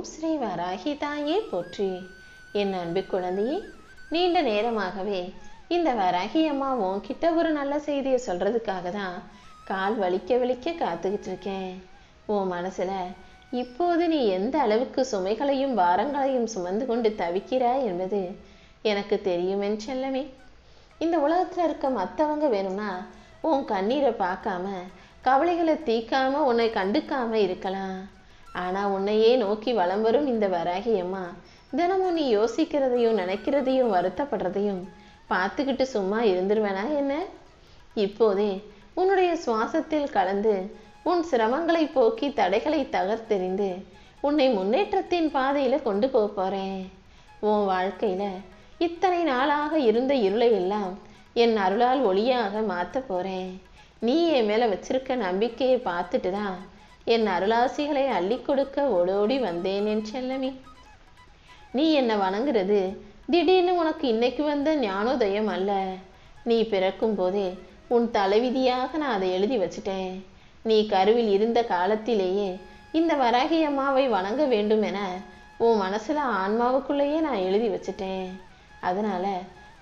ஓம் ஸ்ரீ வராகி தாயே போற்றி. என் அன்பு குழந்தையே நீண்ட நேரமாகவே இந்த வராகி அம்மா உன்கிட்ட ஒரு நல்ல செய்தியை சொல்றதுக்காக தான் கால் வலிக்க வலிக்க காத்துக்கிட்டு இருக்கேன். உன் மனசுல இப்போது நீ எந்த அளவுக்கு சுமைகளையும் பாரங்களையும் சுமந்து கொண்டு தவிக்கிறாய் என்பது எனக்கு தெரியும் என் செல்லமே. இந்த உலகத்துல இருக்க மத்தவங்க வேணும்னா உன் கண்ணீரை பார்க்காம கவலைகளை தீக்காம உன்னை கண்டுக்காம இருக்கலாம். ஆனா உன்னையே நோக்கி வலம் வரும் இந்த வராகியம்மா தினமும் நீ யோசிக்கிறதையும் நினைக்கிறதையும் வருத்தப்படுறதையும் பார்த்துக்கிட்டு சும்மா இருந்துருவேனா என்ன? இப்போதே உன்னுடைய சுவாசத்தில் கலந்து உன் சிரமங்களை போக்கி தடைகளை தகர்த்தெறிந்து உன்னை முன்னேற்றத்தின் பாதையில கொண்டு போக போறேன். உன் வாழ்க்கையில இத்தனை நாளாக இருந்த இருளை எல்லாம் என் அருளால் ஒளியாக மாற்ற போறேன். நீ என் மேல வச்சிருக்க நம்பிக்கையை பார்த்துட்டு தான் என் அருளாசிகளை அள்ளி கொடுக்க ஓடோடி வந்தேன் என் செல்லமி. நீ என்னை வணங்குறது? திடீர்னு உனக்கு இன்னைக்கு வந்த ஞானோதயம் அல்ல. நீ பிறக்கும் போதே உன் தலைவிதியாக நான் அதை எழுதி வச்சிட்டேன். நீ கருவில் இருந்த காலத்திலேயே இந்த வராகி அம்மாவை வணங்க வேண்டும் என உன் மனசுல ஆன்மாவுக்குள்ளேயே நான் எழுதி வச்சிட்டேன். அதனால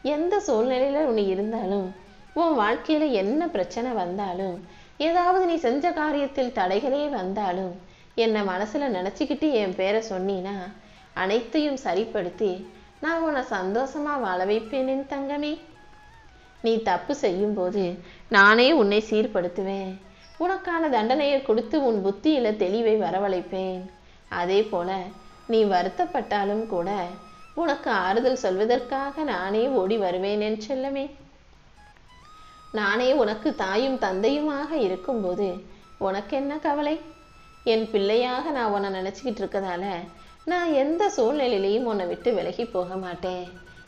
எந்த சூழ்நிலையில உன்னை இருந்தாலும் உன் வாழ்க்கையில என்ன பிரச்சனை வந்தாலும் ஏதாவது நீ செஞ்ச காரியத்தில் தடைகளே வந்தாலும் என்னை மனசில் நினச்சிக்கிட்டு என் பேரை சொன்னீனா அனைத்தையும் சரிப்படுத்தி நான் உன்னை சந்தோஷமா வாழ வைப்பேனின் தங்கமே. நீ தப்பு செய்யும்போது நானே உன்னை சீர்படுத்துவேன். உனக்கான தண்டனையை கொடுத்து உன் புத்தியில தெளிவை வரவழைப்பேன். அதே போல நீ வருத்தப்பட்டாலும் கூட உனக்கு ஆறுதல் சொல்வதற்காக நானே ஓடி வருவேன் என் செல்லமே. நானே உனக்கு தாயும் தந்தையுமாக இருக்கும்போது உனக்கு என்ன கவலை? என் பிள்ளையாக நான் உன்னை நினச்சிக்கிட்டு இருக்கதால நான் எந்த சூழ்நிலையிலையும் உன்னை விட்டு விலகி போக மாட்டேன்.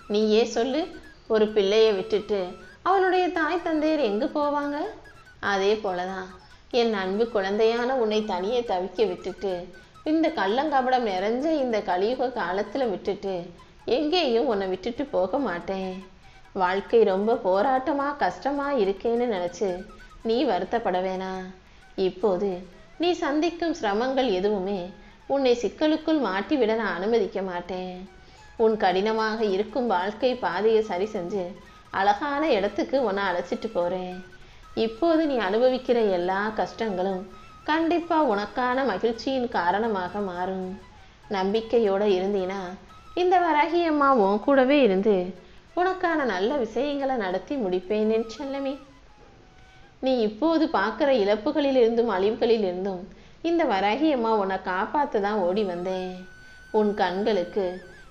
நீயே சொல்லு ஒரு பிள்ளையை விட்டுட்டு அவனுடைய தாய் தந்தையர் எங்கே போவாங்க? அதே போலதான் என் அன்பு குழந்தையான உன்னை தனியே தவிக்க விட்டுட்டு இந்த கள்ளங்கபடம் நிறைஞ்ச இந்த கலியுக காலத்துல விட்டுட்டு எங்கேயும் உன்னை விட்டுட்டு போக மாட்டேன். வாழ்க்கை ரொம்ப போராட்டமாக கஷ்டமாக இருக்கேன்னு நினச்சி நீ வருத்தப்பட வேணாம் இப்போது நீ சந்திக்கும் சிரமங்கள் எதுவுமே உன்னை சிக்கலுக்குள் மாட்டிவிட நான் அனுமதிக்க மாட்டேன். உன் கடினமாக இருக்கும் வாழ்க்கை பாதையை சரி செஞ்சு அழகான இடத்துக்கு உன்னை அழைச்சிட்டு போகிறேன் இப்போது நீ அனுபவிக்கிற எல்லா கஷ்டங்களும் கண்டிப்பாக உனக்கான மகிழ்ச்சியின் காரணமாக மாறும். நம்பிக்கையோடு இருந்தீனா இந்த வராகி அம்மா உன் கூடவே இருந்து உனக்கான நல்ல விஷயங்களை நடத்தி முடிப்பேன் என் செல்லமே. நீ இப்போது பார்க்குற இழப்புகளிலிருந்தும் அழிவுகளிலிருந்தும் இந்த வரகியம்மா உன்னை காப்பாத்த தான் ஓடி வந்தேன். உன் கண்களுக்கு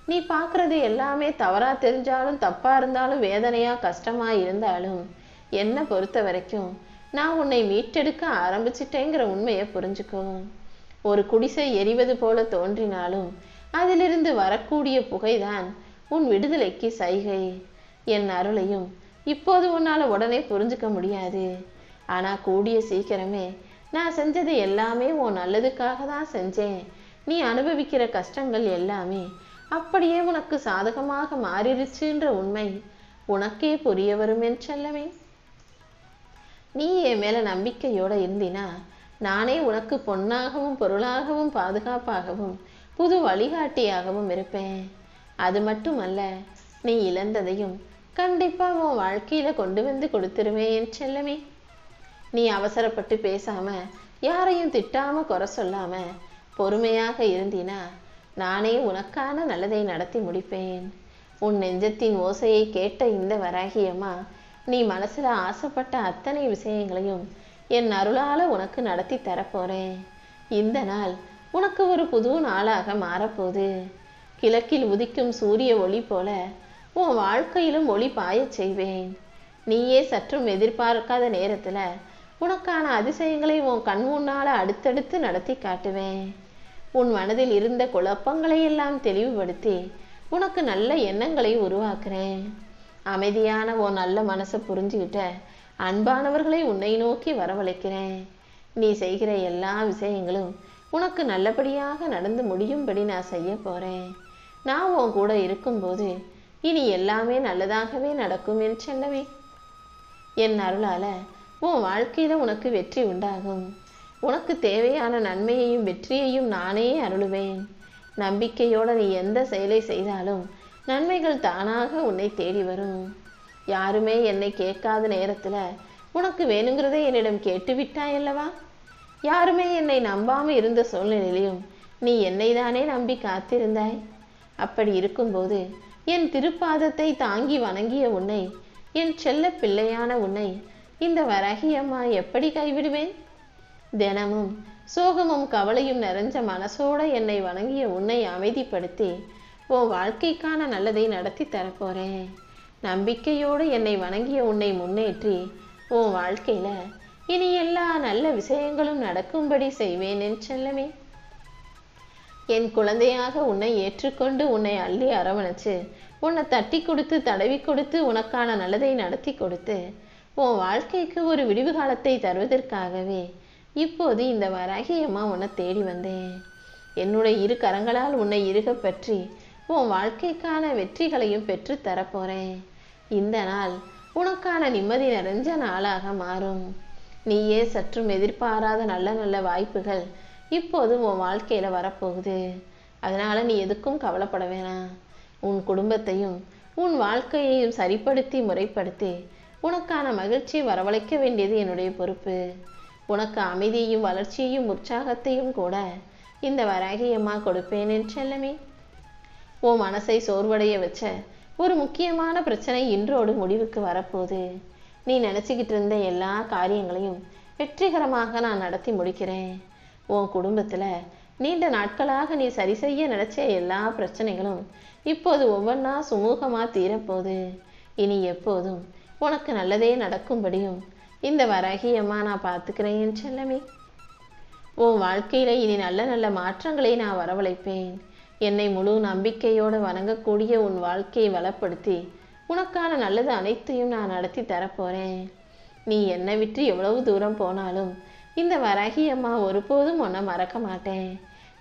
நீ பார்க்கறது எல்லாமே தவறா தெரிஞ்சாலும் தப்பா இருந்தாலும் வேதனையா கஷ்டமா இருந்தாலும் என்னை பொறுத்த வரைக்கும் நான் உன்னை மீட்டெடுக்க ஆரம்பிச்சிட்டேங்கிற உண்மையை புரிஞ்சுக்கோ. ஒரு குடிசை எரிவது போல தோன்றினாலும் அதிலிருந்து வரக்கூடிய புகைதான் உன் விடுதலைக்கு சைகை. என் அருளையும் இப்போது உன்னால் உடனே புரிஞ்சுக்க முடியாது. ஆனால் கூடிய சீக்கிரமே நான் செஞ்சது எல்லாமே உன் நல்லதுக்காக தான் செஞ்சேன். நீ அனுபவிக்கிற கஷ்டங்கள் எல்லாமே அப்படியே உனக்கு சாதகமாக மாறிடுச்சுன்ற உண்மை உனக்கே புரிய வரும் என் நீ என் மேலே நம்பிக்கையோடு இருந்தினா நானே உனக்கு பொன்னாகவும் பொருளாகவும் பாதுகாப்பாகவும் புது வழிகாட்டியாகவும் இருப்பேன். அது மட்டுமல்ல நீ இழந்ததையும் கண்டிப்பா உன் வாழ்க்கையில கொண்டு வந்து கொடுத்துருவேன் என் செல்லமே. நீ அவசரப்பட்டு பேசாம யாரையும் திட்டாம குறை சொல்லாம பொறுமையாக இருந்தினா நானே உனக்கான நல்லதை நடத்தி முடிப்பேன். உன் நெஞ்சத்தின் ஓசையை கேட்ட இந்த வராகியம்மா நீ மனசுல ஆசைப்பட்ட அத்தனை விஷயங்களையும் என் அருளால உனக்கு நடத்தி தரப்போறேன். இந்த நாள் உனக்கு ஒரு புது நாளாக மாறப்போகுது. கிழக்கில் உதிக்கும் சூரிய ஒளி போல உன் வாழ்க்கையிலும் ஒளி பாயச் செய்வேன். நீயே சற்றும் எதிர்பார்க்காத நேரத்துல உனக்கான அதிசயங்களை உன் கண் முன்னால அடுத்தடுத்து நடத்தி காட்டுவேன். உன் மனதில் இருந்த குழப்பங்களை எல்லாம் தெளிவுபடுத்தி உனக்கு நல்ல எண்ணங்களை உருவாக்குறேன். அமைதியான உன் நல்ல மனசை புரிஞ்சுக்கிட்ட அன்பானவர்களை உன்னை நோக்கி வரவழைக்கிறேன். நீ செய்கிற எல்லா விஷயங்களும் உனக்கு நல்லபடியாக நடந்து முடியும்படி நான் செய்ய போறேன். நான் உன் கூட இருக்கும்போது இனி எல்லாமே நல்லதாகவே நடக்கும் என் செல்லவே என் அருளால உன் வாழ்க்கையில உனக்கு வெற்றி உண்டாகும். உனக்கு தேவையான நன்மையையும் வெற்றியையும் நானே அருளுவேன். நம்பிக்கையோட நீ எந்த செயலை செய்தாலும் நன்மைகள் தானாக உன்னை தேடி வரும். யாருமே என்னை கேட்காத நேரத்துல உனக்கு வேணுங்கிறதை என்னிடம் கேட்டு விட்டாய் அல்லவா? யாருமே என்னை நம்பாம இருந்த சூழ்நிலையிலும் நீ என்னை தானே நம்பி காத்திருந்தாய்? அப்படி இருக்கும்போது என் திருப்பாதத்தை தாங்கி வணங்கிய உன்னை என் செல்ல பிள்ளையான உன்னை இந்த வரகியம்மா எப்படி கைவிடுவேன்? தினமும் சோகமும் கவலையும் நிறைஞ்ச மனசோட என்னை வணங்கிய உன்னை அமைதிப்படுத்தி உன் வாழ்க்கைக்கான நல்லதை நடத்தி தரப்போறேன். நம்பிக்கையோடு என்னை வணங்கிய உன்னை முன்னேற்றி உன் வாழ்க்கையில இனி எல்லா நல்ல விஷயங்களும் நடக்கும்படி செய்வேன் என் செல்லமே. என் குழந்தையாக உன்னை ஏற்றுக்கொண்டு உன்னை அள்ளி அரவணைச்சு உன்னை தட்டி கொடுத்து தடவி கொடுத்து உனக்கான நல்லதை நடத்தி கொடுத்து உன் வாழ்க்கைக்கு ஒரு விடிவு காலத்தை தருவதற்காகவே இப்போது இந்த வராகியம்மா உன்னை தேடி வந்தேன். என்னுடைய இரு கரங்களால் உன்னை இறுக பற்றி உன் வாழ்க்கைக்கான வெற்றிகளையும் பெற்று தரப்போறேன். இந்த நாள் உனக்கான நிம்மதி நிறைஞ்ச நாளாக மாறும். நீயே சற்றும் எதிர்பாராத நல்ல நல்ல வாய்ப்புகள் இப்போது உன் வாழ்க்கையில வரப்போகுது. அதனால நீ எதுக்கும் கவலைப்பட வேணாம். உன் குடும்பத்தையும் உன் வாழ்க்கையையும் சரிப்படுத்தி முறைப்படுத்தி உனக்கான மகிழ்ச்சியை வரவழைக்க வேண்டியது என்னுடைய பொறுப்பு. உனக்கு அமைதியையும் வளர்ச்சியையும் உற்சாகத்தையும் கூட இந்த வராகியம்மா கொடுப்பேன் என் செல்லமே. உன் மனசை சோர்வடைய வச்ச ஒரு முக்கியமான பிரச்சனை இன்றோடு முடிவுக்கு வரப்போகுது. நீ நினச்சிக்கிட்டு இருந்த எல்லா காரியங்களையும் வெற்றிகரமாக நான் நடத்தி முடிக்கிறேன். உன் குடும்பத்தில் நீண்ட நாட்களாக நீ சரி செய்ய நினைச்ச எல்லா பிரச்சனைகளும் இப்போது ஒவ்வொன்றா சுமூகமாக தீரப்போகுது. இனி எப்போதும் உனக்கு நல்லதே நடக்கும்படியும் இந்த வரகியம்மா நான் பார்த்துக்கிறேன் செல்லமே. உன் வாழ்க்கையில இனி நல்ல நல்ல மாற்றங்களை நான் வரவழைப்பேன். என்னை முழு நம்பிக்கையோடு வணங்கக்கூடிய உன் வாழ்க்கையை வளப்படுத்தி உனக்கான நல்லது அனைத்தையும் நான் நடத்தி தரப்போறேன். நீ என்னை விட்டு எவ்வளவு தூரம் போனாலும் இந்த வராகி அம்மா ஒருபோதும் உன்னை மறக்க மாட்டேன்.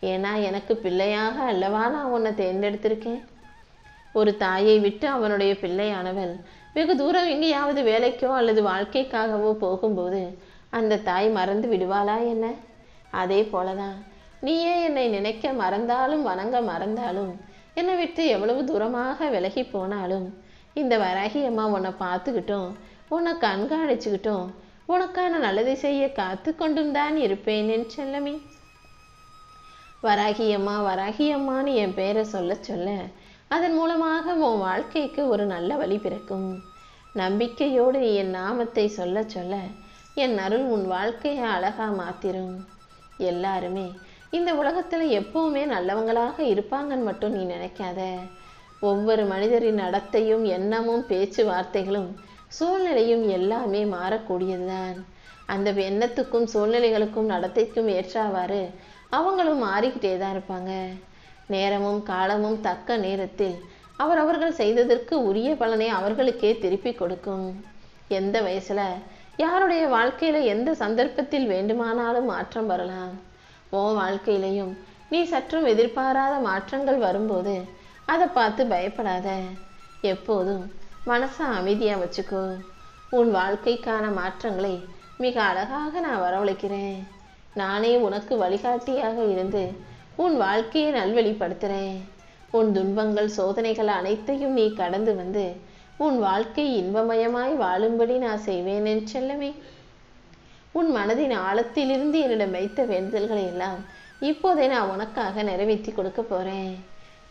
ஏன்னா எனக்கு பிள்ளையாக அல்லவா நான் உன்னை தேர்ந்தெடுத்திருக்கேன்? ஒரு தாயை விட்டு அவனுடைய பிள்ளையானவள் வெகு தூரம் எங்கேயாவது வேலைக்கோ அல்லது வாழ்க்கைக்காகவோ போகும்போது அந்த தாய் மறந்து விடுவாளா என்ன? அதே போலதான் நீயே என்னை நினைக்க மறந்தாலும் வணங்க மறந்தாலும் என்னை விட்டு எவ்வளவு தூரமாக விலகி போனாலும் இந்த வராகி அம்மா உன்னை பார்த்துக்கிட்டும் உன்னை கண்காணிச்சுக்கிட்டோம் உனக்கான நல்லதை செய்ய காத்து கொண்டும் தான் இருப்பேன் என் செல்லமே. வராகியம்மா வராகியம்மான்னு என் பேரை சொல்ல சொல்ல அதன் மூலமாக உன் வாழ்க்கைக்கு ஒரு நல்ல வழி பிறக்கும். நம்பிக்கையோடு நீ என் நாமத்தை சொல்ல சொல்ல என் அருள் உன் வாழ்க்கையை அழகா மாத்திரும். எல்லாருமே இந்த உலகத்தில் எப்பவுமே நல்லவங்களாக இருப்பாங்கன்னு மட்டும் நீ நினைக்காத. ஒவ்வொரு மனிதரின் நடத்தையும் எண்ணமும் பேச்சுவார்த்தைகளும் சூழ்நிலையும் எல்லாமே மாறக்கூடியதுதான். அந்த எண்ணத்துக்கும் சூழ்நிலைகளுக்கும் நடத்தைக்கும் ஏற்றாவாறு அவங்களும் மாறிக்கிட்டே தான் இருப்பாங்க. நேரமும் காலமும் தக்க நேரத்தில் அவர் அவர்கள் செய்ததற்கு உரிய பலனை அவர்களுக்கே திருப்பி கொடுக்கும். எந்த வயசுல யாருடைய வாழ்க்கையில எந்த சந்தர்ப்பத்தில் வேண்டுமானாலும் மாற்றம் வரலாம். உன் வாழ்க்கையிலையும் நீ சற்றும் எதிர்பாராத மாற்றங்கள் வரும்போது அதை பார்த்து பயப்படாத. எப்போதும் மனசை அமைதியாக வச்சுக்கோ. உன் வாழ்க்கைக்கான மாற்றங்களை மிக அழகாக நான் வரவழைக்கிறேன். நானே உனக்கு வழிகாட்டியாக இருந்து உன் வாழ்க்கையை நல்வழிப்படுத்துறேன். உன் துன்பங்கள் சோதனைகள் அனைத்தையும் நீ கடந்து வந்து உன் வாழ்க்கை இன்பமயமாய் வாழும்படி நான் செய்வேன் என் செல்லமே. உன் மனதின் ஆழத்திலிருந்து என்னிடம் வைத்த வேண்டுதல்களை எல்லாம் இப்போதே நான் உனக்காக நிறைவேற்றி கொடுக்க போறேன்.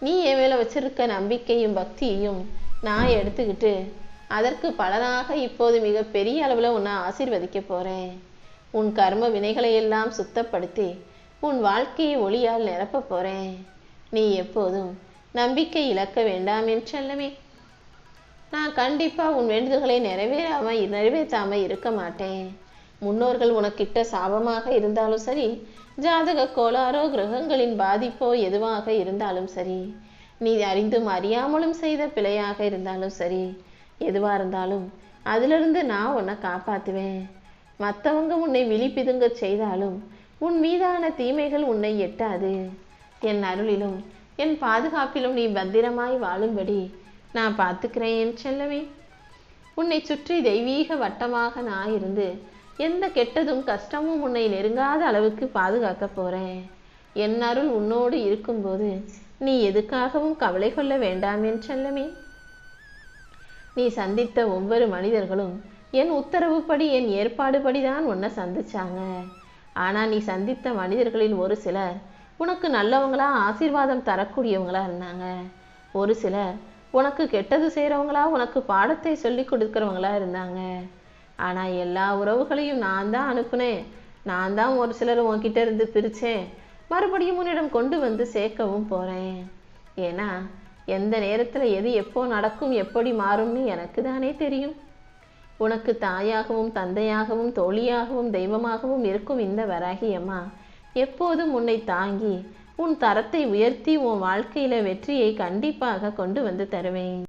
நீ என் மேலே வச்சிருக்க நம்பிக்கையும் பக்தியையும் நான் எடுத்துக்கிட்டு அதற்கு பலனாக இப்போது மிக பெரிய அளவில் உன்னை ஆசீர்வதிக்க போகிறேன் உன் கர்ம வினைகளை எல்லாம் சுத்தப்படுத்தி உன் வாழ்க்கையை ஒளியால் நிரப்ப போகிறேன் நீ எப்போதும் நம்பிக்கை இழக்க வேண்டாம் என் செல்லமே. நான் கண்டிப்பாக உன் வேண்டுதல்களை நிறைவேறாமல் நிறைவேற்றாமல் இருக்க மாட்டேன். முன்னோர்கள் உனக்கிட்ட சாபமாக இருந்தாலும் சரி ஜாதக கோளாறோ கிரகங்களின் பாதிப்போ எதுவாக இருந்தாலும் சரி நீ அறிந்தும் அறியாமலும் செய்த பிழையாக இருந்தாலும் சரி எதுவாக இருந்தாலும் அதிலிருந்து நான் உன்னை காப்பாற்றுவேன் மற்றவங்க உன்னை விழிப்பிதுங்க செய்தாலும் உன் மீதான தீமைகள் உன்னை எட்டாது. என் அருளிலும் என் பாதுகாப்பிலும் நீ பத்திரமாய் வாழும்படி நான் பார்த்துக்கிறேன் என் செல்லவே உன்னை சுற்றி தெய்வீக வட்டமாக நான் இருந்து எந்த கெட்டதும் கஷ்டமும் உன்னை நெருங்காத அளவுக்கு பாதுகாக்க போறேன். என் அருள் உன்னோடு இருக்கும்போது நீ எதுக்காகவும் கவலை கொள்ள வேண்டாம் என் செல்லமே. நீ சந்தித்த ஒவ்வொரு மனிதர்களும் என் உத்தரவுப்படி என் ஏற்பாடுபடி தான் உன்னை சந்திச்சாங்க. ஆனா நீ சந்தித்த மனிதர்களில் ஒரு சிலர் உனக்கு நல்லவங்களா ஆசீர்வாதம் தரக்கூடியவங்களா இருந்தாங்க. ஒரு சிலர் உனக்கு கெட்டது செய்கிறவங்களா உனக்கு பாடத்தை சொல்லி கொடுக்குறவங்களா இருந்தாங்க. ஆனா எல்லா உறவுகளையும் நான் தான் அனுப்புனேன். நான் தான் ஒரு சிலர் உன்கிட்ட இருந்து பிரிச்சேன். மறுபடியும் உன்னிடம் கொண்டு வந்து சேர்க்கவும் போகிறேன் ஏன்னா எந்த நேரத்தில் எது எப்போ நடக்கும் எப்படி மாறும்னு எனக்கு தானே தெரியும். உனக்கு தாயாகவும் தந்தையாகவும் தோழியாகவும் தெய்வமாகவும் இருக்கும் இந்த வராகியம்மா எப்போதும் உன்னை தாங்கி உன் தரத்தை உயர்த்தி உன் வாழ்க்கையில் வெற்றியை கண்டிப்பாக கொண்டு வந்து தருவேன்.